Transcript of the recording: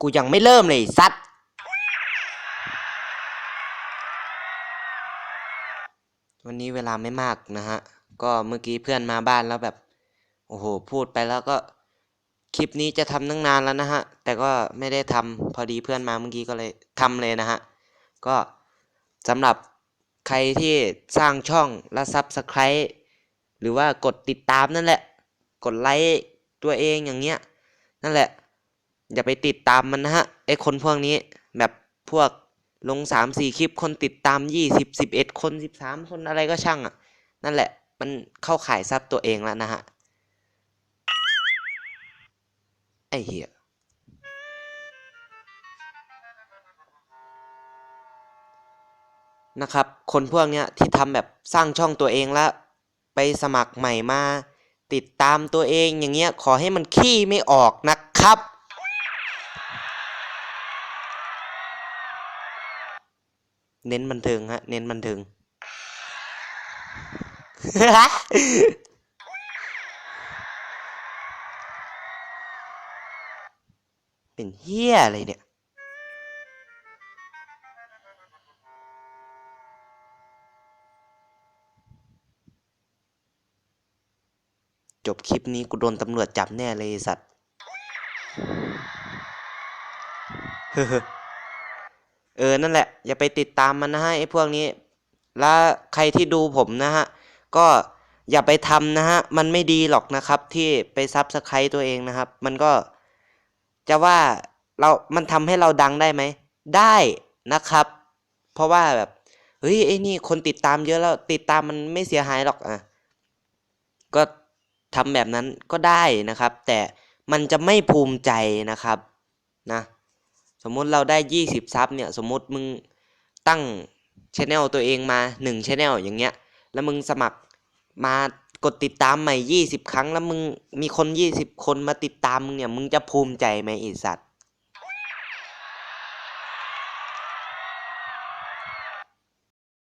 กูยังไม่เริ่มเลยไอ้สัตว์วันนี้เวลาไม่มากนะฮะ ก็เมื่อกี้เพื่อนมาบ้านแล้วแบบ โอ้โห พูดไปแล้วก็ คลิปนี้จะทำตั้งนานแล้วนะฮะ แต่ก็ไม่ได้ทำพอดีเพื่อนมาเมื่อกี้ก็เลยทำเลยนะฮะ ก็สำหรับใครที่สร้างช่องและซับสไคร b ์หรือว่ากดติดตามนั่นแหละ กดไลค์ตัวเองอย่างเงี้ย นั่นแหละ อย่าไปติดตามมันนะฮะไอคนพวกนี้แบบพวกลงสามสี่คลิปคนติดตามยี่สิบสิบเอ็ดคนสิบสามคนอะไรก็ช่างอะ นั่นแหละมันเข้าขายซับตัวเองแล้วนะฮะ ไอเหี้ยนะครับ คนพวกเนี้ยที่ทำแบบสร้างช่องตัวเองแล้ว ไปสมัครใหม่มา ติดตามตัวเองอย่างเงี้ยขอให้มันขี้ไม่ออกนะครับ เน้นบันเทิงฮะ เน้นบันเทิง เป็นเฮียอะไรเนี่ย จบคลิปนี้กูโดนตำรวจจับแน่เลยสัตว์เอ เอนั่นแหละ อย่าไปติดตามมันนะฮะไอ้พวกนี้ แล้วใครที่ดูผมนะฮะ ก็อย่าไปทำนะฮะ มันไม่ดีหรอกนะครับ ที่ไปซับสไครต์ตัวเองนะครับ มันก็จะว่าเรา มันทำให้เราดังได้ไหม ได้นะครับ เพราะว่าแบบ เฮ้ยไอ้นี่คนติดตามเยอะแล้ว ติดตามมันไม่เสียหายหรอกอะ ก็ทำแบบนั้นก็ได้นะครับ แต่มันจะไม่ภูมิใจนะครับ นะ สมมุติเราได้ยี่สิบซับเนี่ย สมมุติมึงตั้งชแนลตัวเองมาหนึ่งชแนลอย่างเงี้ย แล้วมึงสมัครมากดติดตามใหม่ยี่สิบครั้ง แล้วมึงมีคนยี่สิบคนมาติดตามมึงเนี่ย มึงจะภูมิใจไหมไอสัตว์